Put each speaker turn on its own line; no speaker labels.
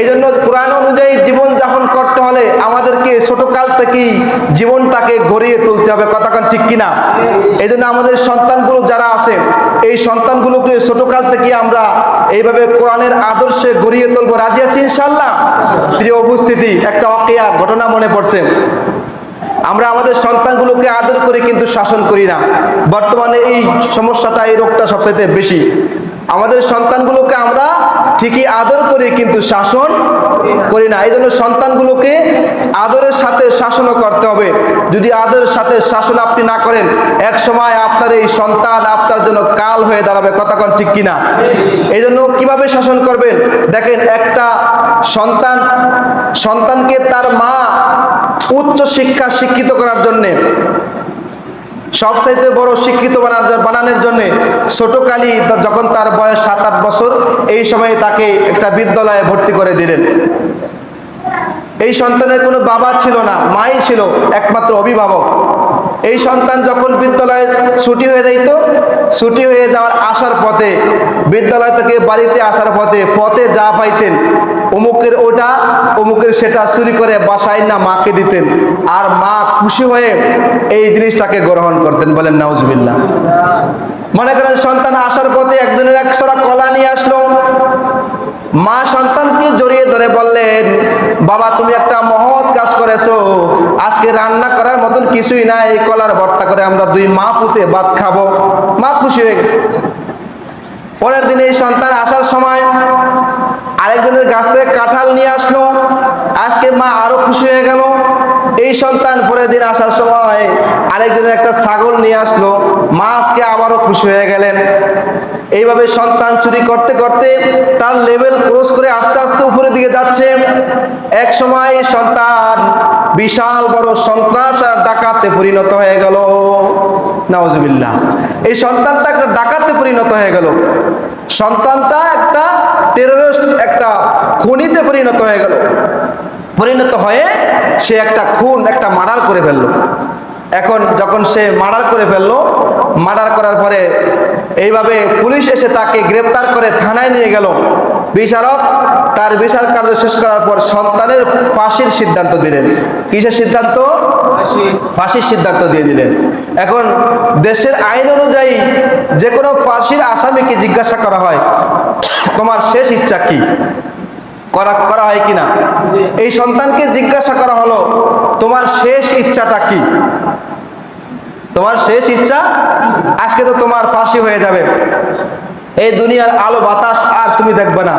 এই জন্য কোরআন অনুযায়ী জীবন যাপন করতে হলে আমাদেরকে ছোটকাল থেকেই জীবনটাকে গড়িয়ে তুলতে হবে। কথাক্ষণ ঠিক কিনা? এই জন্য আমাদের সন্তানগুলো যারা আছে, এই সন্তানগুলোকে ছোটকাল থেকে আমরা এইভাবে কোরআনের আদর্শে গড়িয়ে তুলবো। রাজি আছি ইনশাল্লাহ প্রিয় উপস্থিতি, একটা অকেয়া ঘটনা মনে পড়ছে। আমরা আমাদের সন্তানগুলোকে আদর করে কিন্তু শাসন করি না। বর্তমানে এই সমস্যাটা, এই রোগটা সবচাইতে বেশি। আমাদের সন্তানগুলোকে আমরা ঠিকই আদর করি, কিন্তু শাসন করি না। এই জন্য সন্তানগুলোকে আদরের সাথে শাসনও করতে হবে। যদি আদরের সাথে শাসন আপনি না করেন, এক সময় আপনার এই সন্তান আপনার জন্য কাল হয়ে দাঁড়াবে। কথাক্ষণ ঠিক কিনা? এই জন্য কীভাবে শাসন করবেন? দেখেন, একটা সন্তান, সন্তানকে তার মা উচ্চ শিক্ষা শিক্ষিত করার জন্যে সবচাইতে বড় শিক্ষিত বানার বানানোর জন্য ছোটকালী যখন তার বয়স সাত আট বছর, এই সময়ে তাকে একটা বিদ্যালয়ে ভর্তি করে দিলেন। এই সন্তানের কোনো বাবা ছিল না, মাই ছিল একমাত্র অভিভাবক। এই সন্তান যখন বিদ্যালয়ে ছুটি হয়ে যাইত, ছুটি হয়ে যাওয়ার আসার পথে, বিদ্যালয় থেকে বাড়িতে আসার পথে পথে যা পাইতেন অমুকের ওটা, অমুকের সেটা চুরি করে বাসায় না মাকে দিতেন। আর মা খুশি হয়ে এই জিনিসটাকে গ্রহণ করতেন, বলেন নাউজবিল্লা মনে করেন সন্তান আসার পথে একজনের একশোরা কলা নিয়ে আসলো। মা সন্তানকে জড়িয়ে ধরে বললেন, বাবা, তুমি একটা মহৎ কাজ করেছ। আজকে রান্না করার মতন কিছুই নাই। এই কলার ভর্তা করে আমরা দুই মা পুঁতে ভাত খাব। মা খুশি হয়ে গেছে। পরের দিন এই সন্তান আসার সময় আরেকজনের গাছ থেকে কাঁঠাল নিয়ে আসলো। আজকে মা আরও খুশি হয়ে গেল। এই সন্তান পরের দিন আসার সময় আরেকজনের একটা ছাগল নিয়ে আসলো। মা আজকে আবারও খুশি হয়ে গেলেন। এইভাবে সন্তান চুরি করতে করতে তার লেভেল ক্রস করে আস্তে আস্তে উপরের দিকে যাচ্ছে। এক সময় সন্তান বিশাল বড় সন্ত্রাস আর ডাকাতে পরিণত হয়ে গেল। নাওজবিল্লাহ এই সন্তানটা একটা ডাকাতে পরিণত হয়ে গেল। সন্তানটা একটা টেররিস্ট একটা খুনিতে পরিণত হয়ে গেল। পরিণত হয়ে সে একটা খুন, একটা মার্ডার করে ফেলল। এখন যখন সে মার্ডার করে ফেলল, মার্ডার করার পরে এইভাবে পুলিশ এসে তাকে গ্রেপ্তার করে থানায় নিয়ে গেল। বিচারক তার বিচার কার্য শেষ করার পর সন্তানের ফাঁসির সিদ্ধান্ত দিলেন। কিসের সিদ্ধান্ত? ফাঁসির সিদ্ধান্ত দিয়ে দিলেন। এখন দেশের আইন অনুযায়ী যে কোনো ফাঁসির আসামিকে জিজ্ঞাসা করা হয়, তোমার শেষ ইচ্ছা কি? করা করা হয় কিনা? এই সন্তানকে জিজ্ঞাসা করা হলো, তোমার শেষ ইচ্ছাটা কি? তোমার শেষ ইচ্ছা? আজকে তো তোমার ফাঁসি হয়ে যাবে। এই দুনিয়ার আলো বাতাস আর তুমি দেখবে না।